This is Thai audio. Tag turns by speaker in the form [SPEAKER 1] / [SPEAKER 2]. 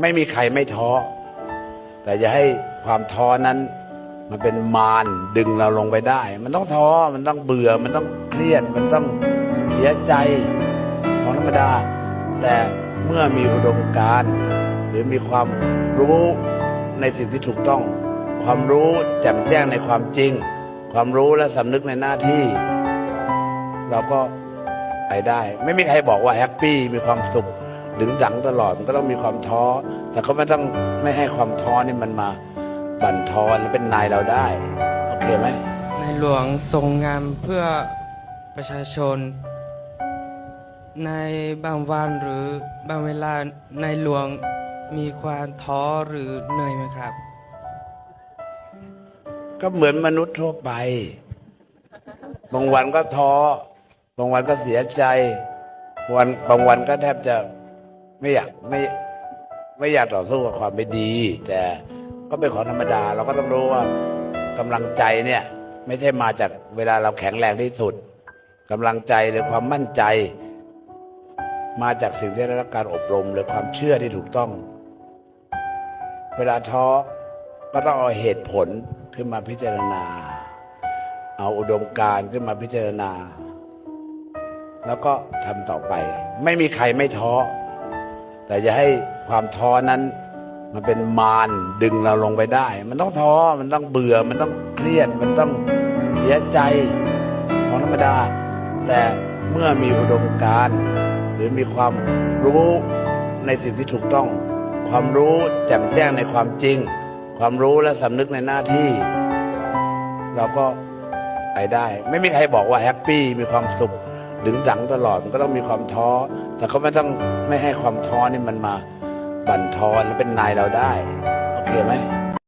[SPEAKER 1] ไม่มีใครไม่ท้อ แต่อย่าให้ความท้อนั้น มันเป็นมารดึงเราลงไปได้ มันต้องท้อมันต้องเบื่อมันต้องเครียดมันต้องเสียใจของธรรมดา แต่เมื่อมีอุดมการณ์หรือมีความรู้ในสิ่งที่ถูกต้อง ความรู้แจ่มแจ้งในความจริง ความรู้และสำนึกในหน้าที่ เราก็ไปได้ ไม่มีใครบอกว่าแฮปปี้มีความสุข ดึงดังตลอดมันก็ต้องมีความท้อ แต่ก็ไม่ต้องไม่ให้ความท้อนี่มันมาบั่นทอนและเป็นนายเราได้โอเคไหม
[SPEAKER 2] ในหลวงทรงงานเพื่อประชาชน ในบางวันหรือบางเวลาในหลวงมีความท้อหรือเหนื่อยไหมครับ
[SPEAKER 1] ก็เหมือนมนุษย์ทั่วไป บางวันก็ท้อบางวันก็เสียใจวันบางวันก็แทบจะ ไม่อยากไม่ไม่อยากต่อสู้กับความไม่ดี แต่ก็เป็นของธรรมดา เราก็ต้องรู้ว่ากำลังใจเนี่ย ไม่ใช่มาจากเวลาเราแข็งแรงที่สุดกำลังใจหรือความมั่นใจ มาจากสิ่งที่ได้รับการอบรมหรือความเชื่อที่ถูกต้อง เวลาท้อก็ต้องเอาเหตุผลขึ้นมาพิจารณา เอาอุดมการณ์ขึ้นมาพิจารณา แล้วก็ทำต่อไป ไม่มีใครไม่ท้อ แต่อย่าให้ความท้อนั้น มันเป็นมารดึงเราลงไปได้ มันต้องท้อมันต้องเบื่อมันต้องเครียดมันต้องเสียใจของธรรมดา แต่เมื่อมีอุดมการณ์หรือมีความรู้ในสิ่งที่ถูกต้อง ความรู้แจ่มแจ้งในความจริง ความรู้และสำนึกในหน้าที่ เราก็ไปได้ ไม่มีใครบอกว่าแฮปปี้มีความสุข ดึงดังตลอดมันก็ต้องมีความท้อ แต่ก็ไม่ต้องไม่ให้ความท้อนี่มันมาบั่นทอนและเป็นนายเราได้ โอเคไหม